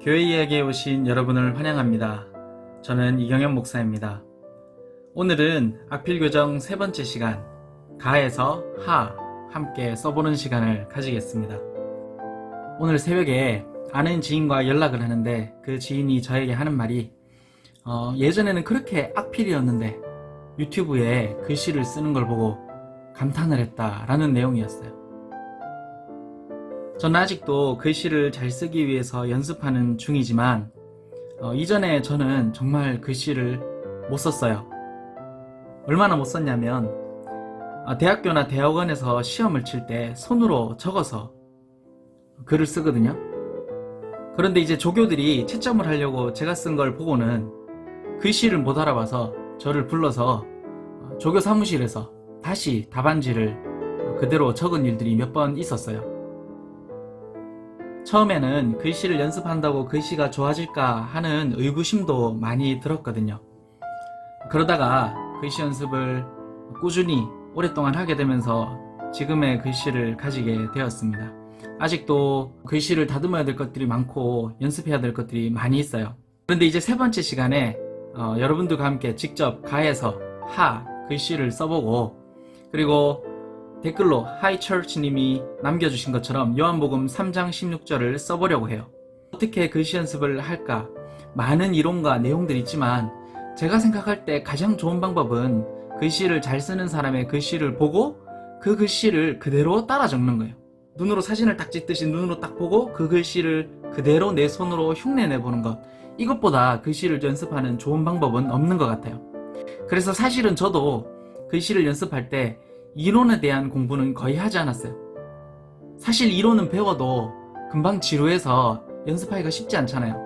교회 이야기에 오신 여러분을 환영합니다. 저는 이경현 목사입니다. 오늘은 악필교정 세 번째 시간, 가에서 하, 함께 써보는 시간을 가지겠습니다. 오늘 새벽에 아는 지인과 연락을 하는데 그 지인이 저에게 하는 말이 어, 예전에는 그렇게 악필이었는데 유튜브에 글씨를 쓰는 걸 보고 감탄을 했다라는 내용이었어요. 저는 아직도 글씨를 잘 쓰기 위해서 연습하는 중이지만 어, 이전에 저는 정말 글씨를 못 썼어요. 얼마나 못 썼냐면 아, 대학교나 대학원에서 시험을 칠 때 손으로 적어서 글을 쓰거든요. 그런데 이제 조교들이 채점을 하려고 제가 쓴 걸 보고는 글씨를 못 알아봐서 저를 불러서 어, 조교 사무실에서 다시 답안지를 그대로 적은 일들이 몇 번 있었어요. 처음에는 글씨를 연습한다고 글씨가 좋아질까 하는 의구심도 많이 들었거든요. 그러다가 글씨 연습을 꾸준히 오랫동안 하게 되면서 지금의 글씨를 가지게 되었습니다. 아직도 글씨를 다듬어야 될 것들이 많고 연습해야 될 것들이 많이 있어요. 그런데 이제 세 번째 시간에 어, 여러분들과 함께 직접 가에서 하 글씨를 써보고 그리고 댓글로 하이처치님이 남겨주신 것처럼 요한복음 3장 16절을 써보려고 해요. 어떻게 글씨 연습을 할까? 많은 이론과 내용들이 있지만 제가 생각할 때 가장 좋은 방법은 글씨를 잘 쓰는 사람의 글씨를 보고 그 글씨를 그대로 따라 적는 거예요. 눈으로 사진을 딱 찍듯이 눈으로 딱 보고 그 글씨를 그대로 내 손으로 흉내내 보는 것. 이것보다 글씨를 연습하는 좋은 방법은 없는 것 같아요. 그래서 사실은 저도 글씨를 연습할 때 이론에 대한 공부는 거의 하지 않았어요. 사실 이론은 배워도 금방 지루해서 연습하기가 쉽지 않잖아요.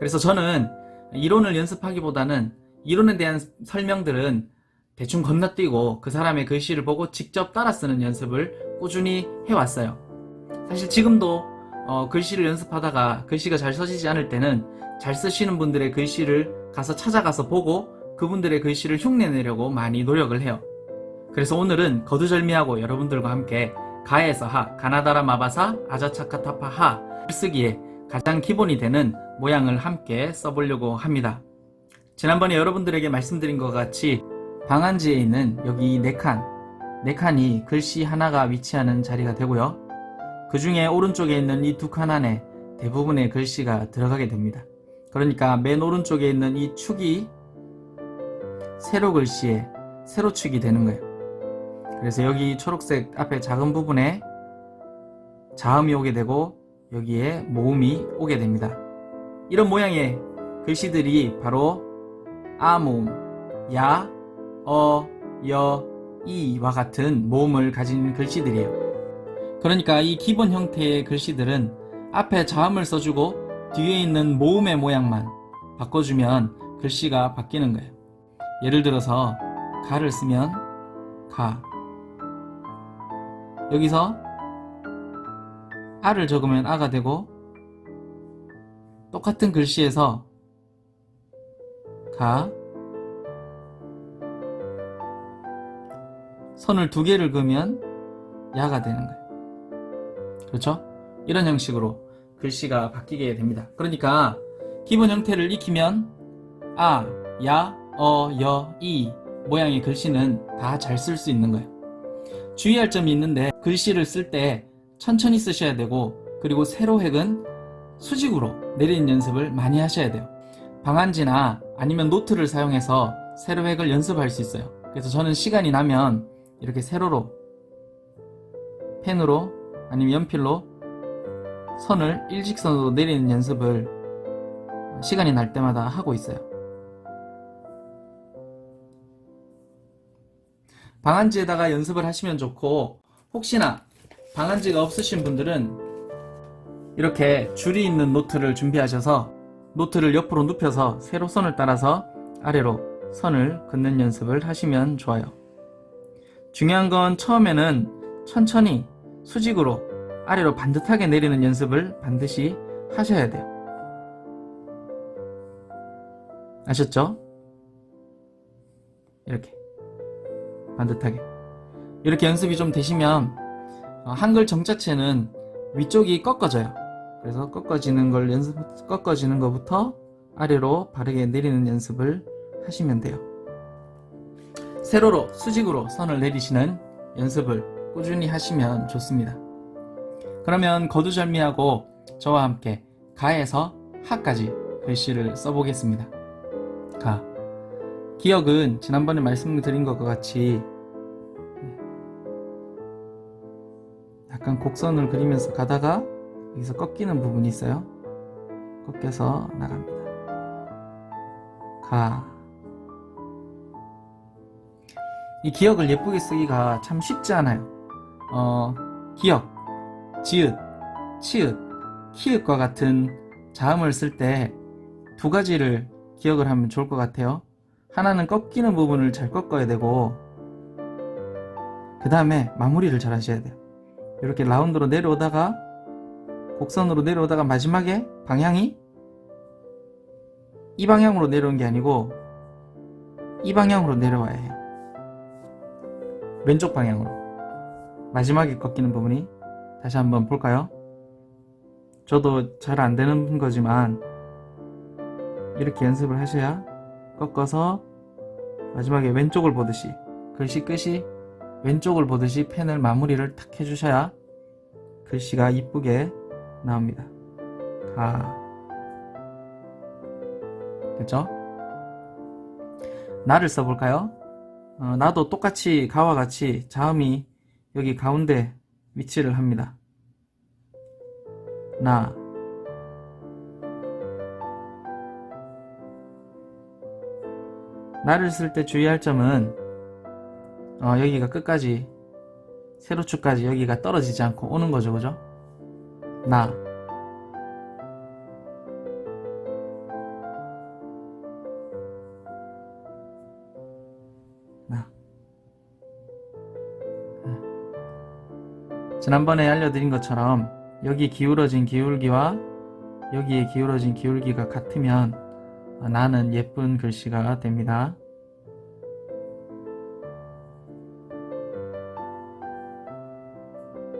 그래서 저는 이론을 연습하기보다는 이론에 대한 설명들은 대충 건너뛰고 그 사람의 글씨를 보고 직접 따라 쓰는 연습을 꾸준히 해왔어요. 사실 지금도 어, 글씨를 연습하다가 글씨가 잘 써지지 않을 때는 잘 쓰시는 분들의 글씨를 가서 찾아가서 보고 그분들의 글씨를 흉내내려고 많이 노력을 해요. 그래서 오늘은 거두절미하고 여러분들과 함께 가에서 하, 가나다라 마바사, 아자차카타파 하 쓰기에 가장 기본이 되는 모양을 함께 써보려고 합니다. 지난번에 여러분들에게 말씀드린 것 같이 방안지에 있는 여기 네 칸, 네 칸이 글씨 하나가 위치하는 자리가 되고요. 그 중에 오른쪽에 있는 이 두 칸 안에 대부분의 글씨가 들어가게 됩니다. 그러니까 맨 오른쪽에 있는 이 축이 세로 글씨의 세로축이 되는 거예요. 그래서 여기 초록색 앞에 작은 부분에 자음이 오게 되고 여기에 모음이 오게 됩니다. 이런 모양의 글씨들이 바로 아 모음, 야, 어, 여, 이와 같은 모음을 가진 글씨들이에요. 그러니까 이 기본 형태의 글씨들은 앞에 자음을 써주고 뒤에 있는 모음의 모양만 바꿔주면 글씨가 바뀌는 거예요. 예를 들어서 가를 쓰면 가 여기서 아를 적으면 아가 되고 똑같은 글씨에서 가 선을 두 개를 그으면 야가 되는 거예요. 그렇죠? 이런 형식으로 글씨가 바뀌게 됩니다. 그러니까 기본 형태를 익히면 아, 야, 어, 여, 이 모양의 글씨는 다 잘 쓸 수 있는 거예요. 주의할 점이 있는데 글씨를 쓸 때 천천히 쓰셔야 되고 그리고 세로획은 수직으로 내리는 연습을 많이 하셔야 돼요. 방안지나 아니면 노트를 사용해서 세로획을 연습할 수 있어요. 그래서 저는 시간이 나면 이렇게 세로로 펜으로 아니면 연필로 선을 일직선으로 내리는 연습을 시간이 날 때마다 하고 있어요. 방안지에다가 연습을 하시면 좋고 혹시나 방안지가 없으신 분들은 이렇게 줄이 있는 노트를 준비하셔서 노트를 옆으로 눕혀서 세로선을 따라서 아래로 선을 긋는 연습을 하시면 좋아요. 중요한 건 처음에는 천천히 수직으로 아래로 반듯하게 내리는 연습을 반드시 하셔야 돼요. 아셨죠? 이렇게 반듯하게 이렇게 연습이 좀 되시면 어, 한글 정자체는 위쪽이 꺾어져요. 그래서 꺾어지는 걸 연습, 꺾어지는 것부터 아래로 바르게 내리는 연습을 하시면 돼요. 세로로 수직으로 선을 내리시는 연습을 꾸준히 하시면 좋습니다. 그러면 거두절미하고 저와 함께 가에서 하까지 글씨를 써보겠습니다. 가. 기억은 지난번에 말씀드린 것과 같이 약간 곡선을 그리면서 가다가 여기서 꺾이는 부분이 있어요. 꺾여서 나갑니다. 가. 이 기억을 예쁘게 쓰기가 참 쉽지 않아요. 어, 기억, 지읒, 치읒, 키읔과 같은 자음을 쓸 때 두 가지를 기억을 하면 좋을 것 같아요. 하나는 꺾이는 부분을 잘 꺾어야 되고, 그 다음에 마무리를 잘 하셔야 돼요. 이렇게 라운드로 내려오다가, 곡선으로 내려오다가 마지막에 방향이 이 방향으로 내려온 게 아니고, 이 방향으로 내려와야 해요. 왼쪽 방향으로. 마지막에 꺾이는 부분이 다시 한번 볼까요? 저도 잘 안 되는 거지만 이렇게 연습을 하셔야 꺾어서 마지막에 왼쪽을 보듯이 글씨 끝이 왼쪽을 보듯이 펜을 마무리를 탁 해주셔야 글씨가 이쁘게 나옵니다. 가 됐죠? 나를 써볼까요? 어, 나도 똑같이 가와 같이 자음이 여기 가운데 위치를 합니다. 나 나를 쓸 때 주의할 점은 어, 여기가 끝까지 세로축까지 여기가 떨어지지 않고 오는 거죠, 그죠? 나. 나. 지난번에 알려드린 것처럼 여기 기울어진 기울기와 여기에 기울어진 기울기가 같으면 어, 나는 예쁜 글씨가 됩니다.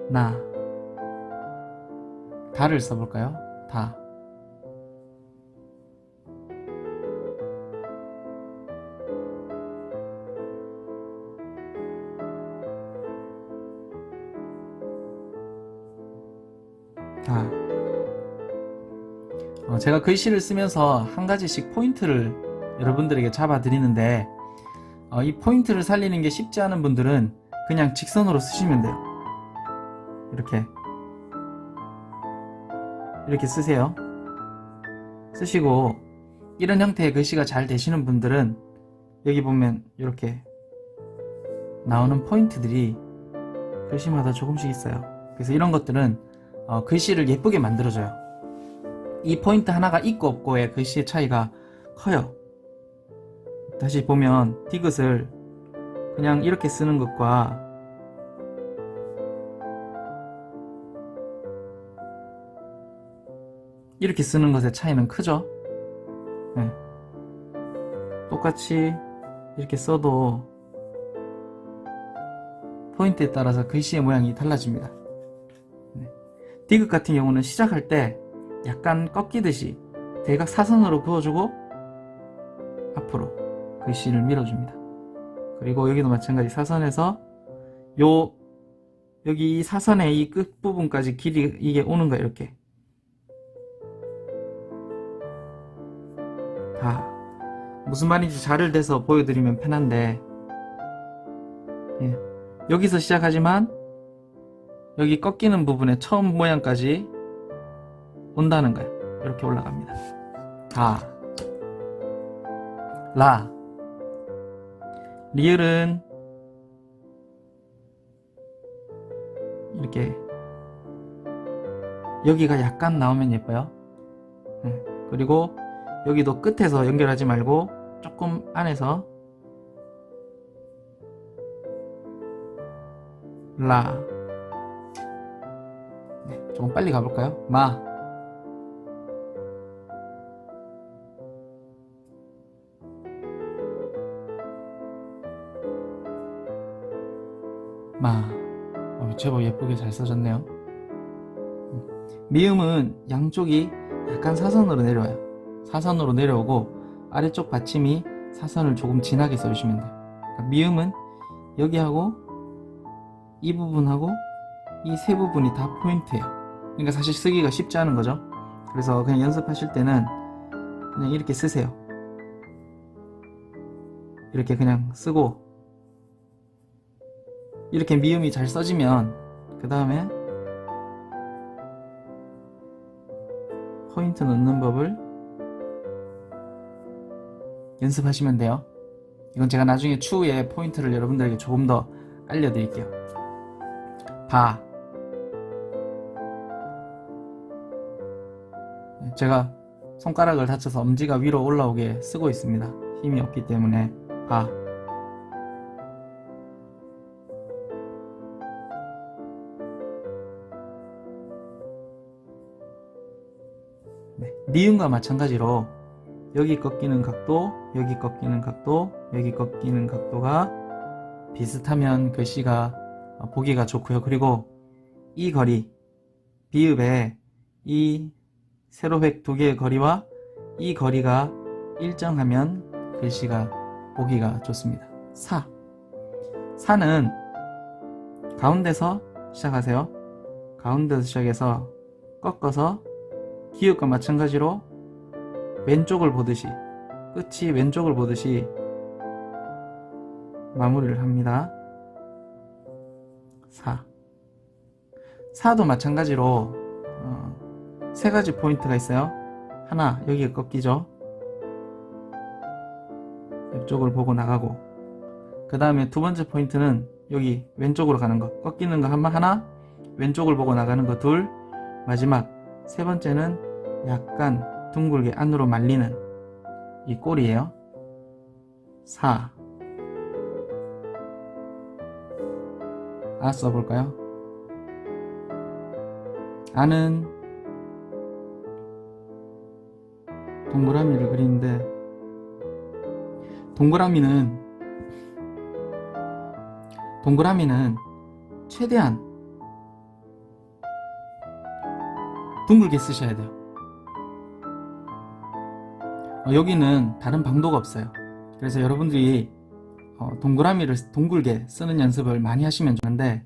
나 다를 써볼까요? 다 다. 어, 제가 글씨를 쓰면서 한 가지씩 포인트를 여러분들에게 잡아드리는데 어, 이 포인트를 살리는 게 쉽지 않은 분들은 그냥 직선으로 쓰시면 돼요. 이렇게 이렇게 쓰세요. 쓰시고 이런 형태의 글씨가 잘 되시는 분들은 여기 보면 이렇게 나오는 포인트들이 글씨마다 조금씩 있어요. 그래서 이런 것들은 어, 글씨를 예쁘게 만들어줘요. 이 포인트 하나가 있고 없고의 글씨의 차이가 커요. 다시 보면 디귿을 그냥 이렇게 쓰는 것과 이렇게 쓰는 것의 차이는 크죠? 네. 똑같이 이렇게 써도 포인트에 따라서 글씨의 모양이 달라집니다. 네. 디귿 같은 경우는 시작할 때 약간 꺾이듯이 대각 사선으로 그어주고 앞으로 글씨를 밀어줍니다. 그리고 여기도 마찬가지 사선에서 요 여기 이 사선의 이 끝부분까지 길이 이게 오는 거예요 이렇게 다 무슨 말인지 잘을 대서 보여드리면 편한데 예. 여기서 시작하지만 여기 꺾이는 부분에 처음 모양까지 온다는 거예요. 이렇게 올라갑니다. 다, 라, 리을은 이렇게 여기가 약간 나오면 예뻐요. 예. 그리고 여기도 끝에서 연결하지 말고 조금 안에서 라 네, 조금 빨리 가볼까요? 마 마. 어, 제법 예쁘게 잘 써졌네요. 음. 미음은 양쪽이 약간 사선으로 내려와요. 사선으로 내려오고 아래쪽 받침이 사선을 조금 진하게 써주시면 돼요. 그러니까 미음은 여기하고 이 부분하고 이 세 부분이 다 포인트예요. 그러니까 사실 쓰기가 쉽지 않은 거죠. 그래서 그냥 연습하실 때는 그냥 이렇게 쓰세요. 이렇게 그냥 쓰고 이렇게 미음이 잘 써지면 그 다음에 포인트 넣는 법을 연습하시면 돼요. 이건 제가 나중에 추후에 포인트를 여러분들에게 조금 더 알려드릴게요. 바. 제가 손가락을 다쳐서 엄지가 위로 올라오게 쓰고 있습니다. 힘이 없기 때문에 바. 네, 니은과 마찬가지로 여기 꺾이는 각도, 여기 꺾이는 각도, 여기 꺾이는 각도가 비슷하면 글씨가 어, 보기가 좋고요. 그리고 이 거리, 비읍의 이 세로획 두 개의 거리와 이 거리가 일정하면 글씨가 보기가 좋습니다. 사. 사는 가운데서 시작하세요. 가운데서 시작해서 꺾어서 기읍과 마찬가지로 왼쪽을 보듯이 끝이 왼쪽을 보듯이 마무리를 합니다. 4. 4도 마찬가지로 어, 세 가지 포인트가 있어요. 하나 여기가 꺾이죠. 옆쪽을 보고 나가고 그 다음에 두 번째 포인트는 여기 왼쪽으로 가는 거 꺾이는 거 하나 왼쪽을 보고 나가는 거 둘 마지막 세 번째는 약간 둥글게 안으로 말리는 이 꼴이에요. 4. 아 써볼까요? 아는 동그라미를 그리는데 동그라미는 동그라미는 최대한 둥글게 쓰셔야 돼요. 어, 여기는 다른 방도가 없어요. 그래서 여러분들이 어, 동그라미를 둥글게 쓰는 연습을 많이 하시면 좋은데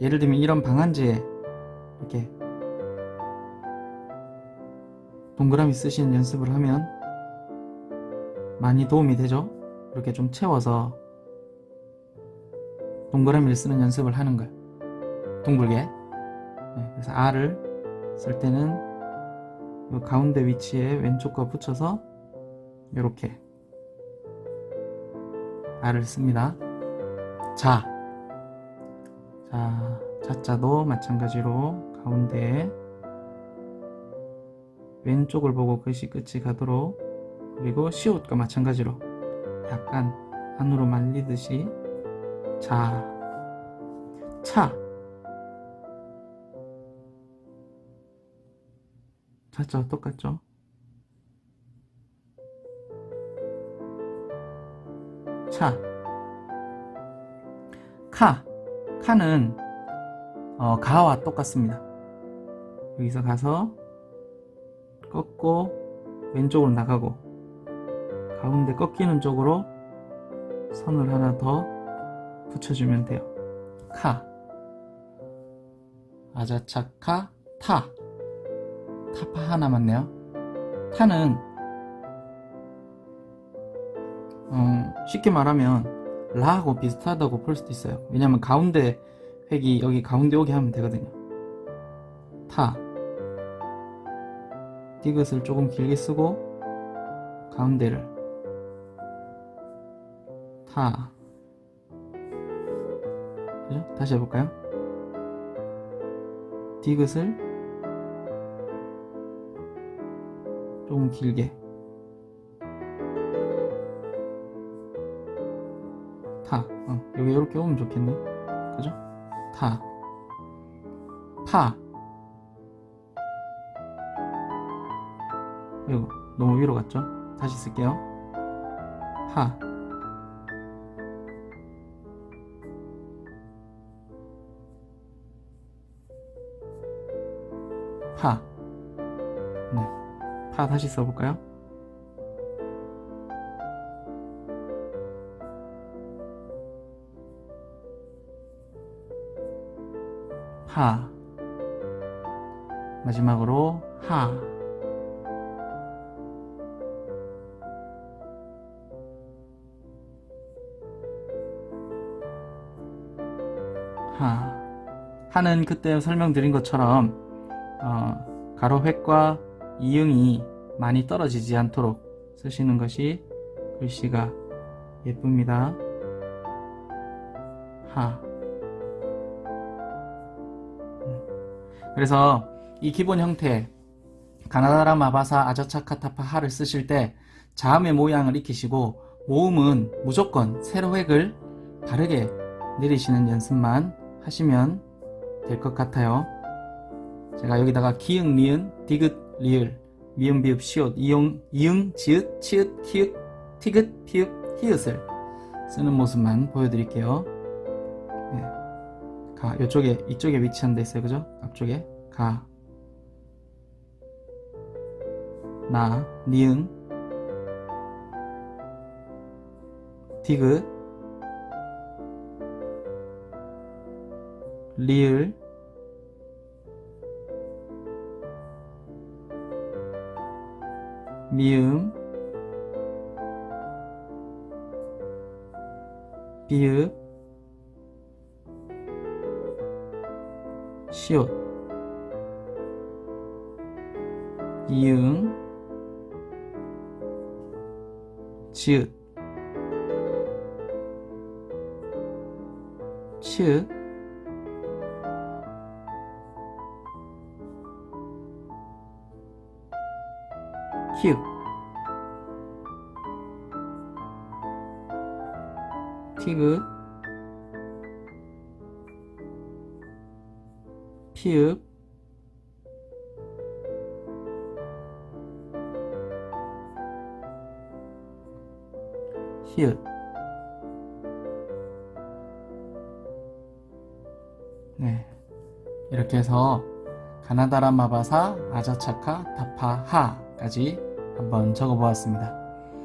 예를 들면 이런 방한지에 이렇게 동그라미 쓰시는 연습을 하면 많이 도움이 되죠. 이렇게 좀 채워서 동그라미를 쓰는 연습을 하는 거예요. 둥글게. 네, 그래서 R을 쓸 때는 이 가운데 위치에 왼쪽과 붙여서 이렇게 R을 씁니다. 자. 자, 자자도 마찬가지로 가운데에 왼쪽을 보고 글씨 끝이 가도록 그리고 시옷과 마찬가지로 약간 안으로 말리듯이 자, 차. 자자 똑같죠? 차. 카. 카는 어, 가와 똑같습니다. 여기서 가서 꺾고 왼쪽으로 나가고 가운데 꺾이는 쪽으로 선을 하나 더 붙여주면 돼요. 카. 아자차카 타. 타파 하나 맞네요. 타는 음, 쉽게 말하면 라하고 비슷하다고 볼 수도 있어요. 왜냐면 가운데 획이 여기 가운데 오게 하면 되거든요. 타. 디귿을 조금 길게 쓰고 가운데를 타. 그죠? 다시 해볼까요? 디귿을 조금 길게 타. 어, 여기 이렇게 오면 좋겠네. 그죠? 타. 파. 이거 너무 위로 갔죠? 다시 쓸게요. 파. 파. 네. 파 다시 써볼까요? 파. 마지막으로 하. 하. 하는 그때 설명드린 것처럼 어, 가로획과 이응이 많이 떨어지지 않도록 쓰시는 것이 글씨가 예쁩니다. 하. 그래서 이 기본 형태 가나다라 마바사 아저차카타파 하를 쓰실 때 자음의 모양을 익히시고 모음은 무조건 세로 획을 바르게 내리시는 연습만 하시면 될 것 같아요. 제가 여기다가 기응, 리은, 디귿, 리을, 미음, 비읍, 시옷, 이용, 이응, 지읒, 치읒, 키읔, 티귿, 피읍, 히읗을 쓰는 모습만 보여드릴게요. 네. 가, 이쪽에, 이쪽에 위치한 데 있어요. 그죠? 앞쪽에. 가. 나, 니은, 디귿, 리을, 미음, 비읍, 시옷, 이응, 지읒, 치읒, 키읔, 티귿, 피읍, 히읗. 네. 이렇게 해서 가나다라 마바사 아자차카 타파하까지 한번 적어 보았습니다.